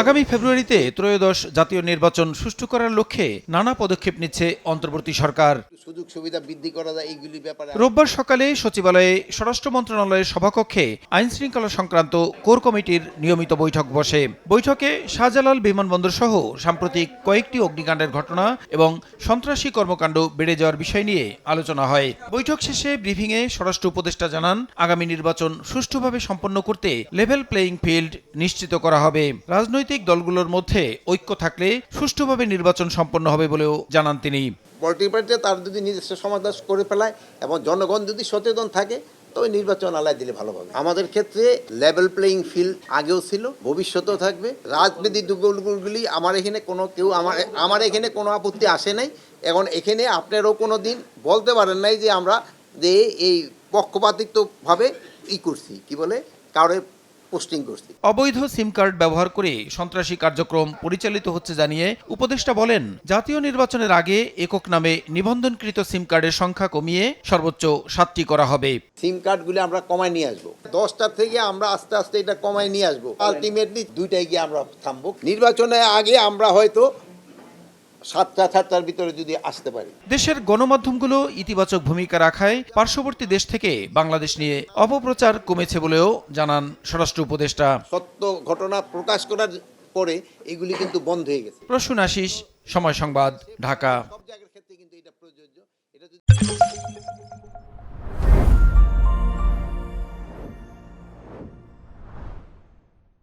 আগামী ফেব্রুয়ারিতে ত্রয়োদশ জাতীয় নির্বাচন সুষ্ঠু করার লক্ষ্যে নানা পদক্ষেপ নিচ্ছে অন্তর্বর্তী সরকার। সুযোগ সুবিধা বৃদ্ধি করা যায় এইগুলি ব্যাপারে রোববার সকালে সচিবালয়ে স্বরাষ্ট্র মন্ত্রণালয়ের সভাকক্ষে আইন শৃঙ্খলা সংক্রান্ত কোর কমিটির নিয়মিত বৈঠক বসে। বৈঠকে শাহজালাল বিমানবন্দর সহ সাম্প্রতিক কয়েকটি অগ্নিকাণ্ডের ঘটনা এবং সন্ত্রাসী কর্মকাণ্ড বেড়ে যাওয়ার বিষয় নিয়ে আলোচনা হয়। বৈঠক শেষে ব্রিফিংয়ে স্বরাষ্ট্র উপদেষ্টা জানান, আগামী নির্বাচন সুষ্ঠুভাবে সম্পন্ন করতে লেভেল প্লেয়িং ফিল্ড নিশ্চিত করা হবে। রাজনৈতিক দলগুলোর মধ্যে ঐক্য থাকলে সুষ্ঠুভাবে নির্বাচন সম্পন্ন হবে বলেও জানান তিনি। পলিটিক্যাল পার্টিতে তার যদি নিজস্ব সমাধান করে ফেলায় এবং জনগণ যদি সচেতন থাকে, তবে নির্বাচন আলায় দিলে ভালো হবে। আমাদের ক্ষেত্রে লেভেল প্লেয়িং ফিল্ড আগেও ছিল, ভবিষ্যতেও থাকবে। রাজনীতি দুগুলি আমার এখানে কোনো কেউ আমার আমার এখানে কোনো আপত্তি আসে নাই। এখন এখানে আপনারও কোনো দিন বলতে পারেন নাই যে আমরা যে এই পক্ষপাতিত্বভাবে ই করছি, কি বলে? কারোর পোস্টিং করছি। অবৈধ সিম কার্ড ব্যবহার করে সন্ত্রাসী কার্যক্রম পরিচালিত হচ্ছে জানিয়ে উপদেষ্টা বলেন জাতীয় নির্বাচনের আগে একক নামে নিবন্ধনকৃত সিম কার্ডের সংখ্যা কমিয়ে সর্বোচ্চ সাতটি করা হবে। সিম কার্ডগুলি আমরা কমায় নিয়ে আসব। দশটা থেকে আমরা আস্তে আস্তে এটা কমায় নিয়ে আসব। আলটিমেটলি দুইটাই গিয়ে আমরা থামবো। নির্বাচনের আগে আমরা হয়তো সাতটা সাতটার ভিতরে যদি আসতে পারি। দেশের গণমাধ্যমগুলো ইতিবাচক ভূমিকা রাখায় পার্শ্ববর্তী দেশ থেকে বাংলাদেশ নিয়ে অপপ্রচার কমেছে বলেও জানান স্বরাষ্ট্র উপদেষ্টা। সত্য ঘটনা প্রকাশ করার পরে এগুলি কিন্তু বন্ধ হয়ে গেছে। প্রশ্ন আশিস সময় সংবাদ ঢাকা।